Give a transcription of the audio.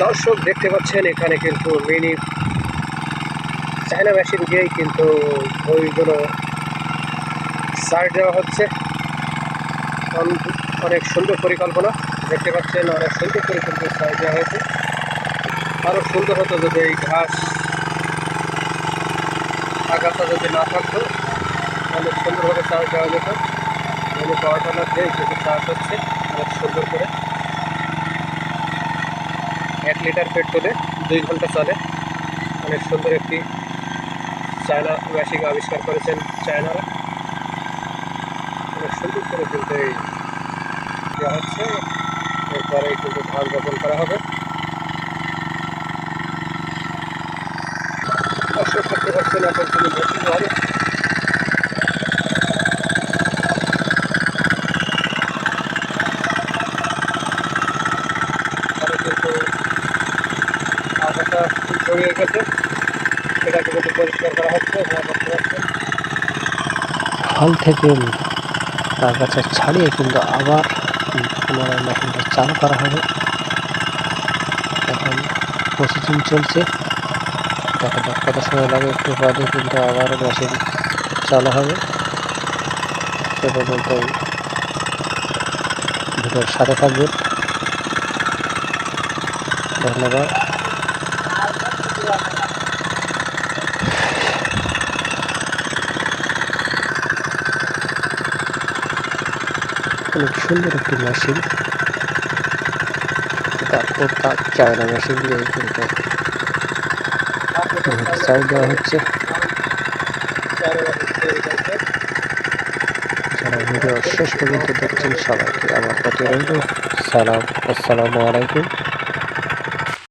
দর্শক দেখতে পাচ্ছেন, এখানে কিন্তু মিনি চায়না মেশিন দিয়েই কিন্তু বইগুলো সার দেওয়া হচ্ছে। অন- অনেক সুন্দর পরিকল্পনা, দেখতে পাচ্ছেন অনেক সুন্দর করে কিন্তু সার দেওয়া হয়েছে। আরও সুন্দর হতো যদি এই ঘাস আগাছা যদি না থাকতো অনেক সুন্দরভাবে চাষ দেওয়া যেত। পাওয়ার টিলার দিয়ে কিন্তু চাষ হচ্ছে, অনেক সুন্দর করে। এক লিটার পেট্রোলে দুই ঘণ্টা চলে। অনেক সুন্দর একটি চায়না মেশিন আবিষ্কার করেছেন চায়নারা। অনেক সুন্দর করে কিন্তু এই দেওয়া হচ্ছে। এরপরে কিন্তু ধান রোপণ করা হবে। দর্শক করতে পারছেন এখন কিন্তু মেশিন হবে জড়িয়ে গেছে সেটাকে কিন্তু পরিষ্কার করা হচ্ছে দেখতে পাচ্ছেন ফল থেকে আগাছা ছাড়িয়ে কিন্তু আবার পুনরায় মেশিনটা চালু করা হবে। এখন প্রসেসিং চলছে। দেখা যাক কত সময় লাগে, একটু বাদে কিন্তু আবার মেশিন চালু হবে। সে পর্যন্ত ভিডিওর সাথে থাকবেন। ধন্যবাদ। অনেক সুন্দর একটি মেশিন তারপর তার চায়না মেশিন দিয়ে কিন্তু সাইড দেওয়া হচ্ছে। যারা ভিডিও শেষ পর্যন্ত দেখছেন সবাইকে। আমার প্রতি সালাম, আসসালামু আলাইকুম।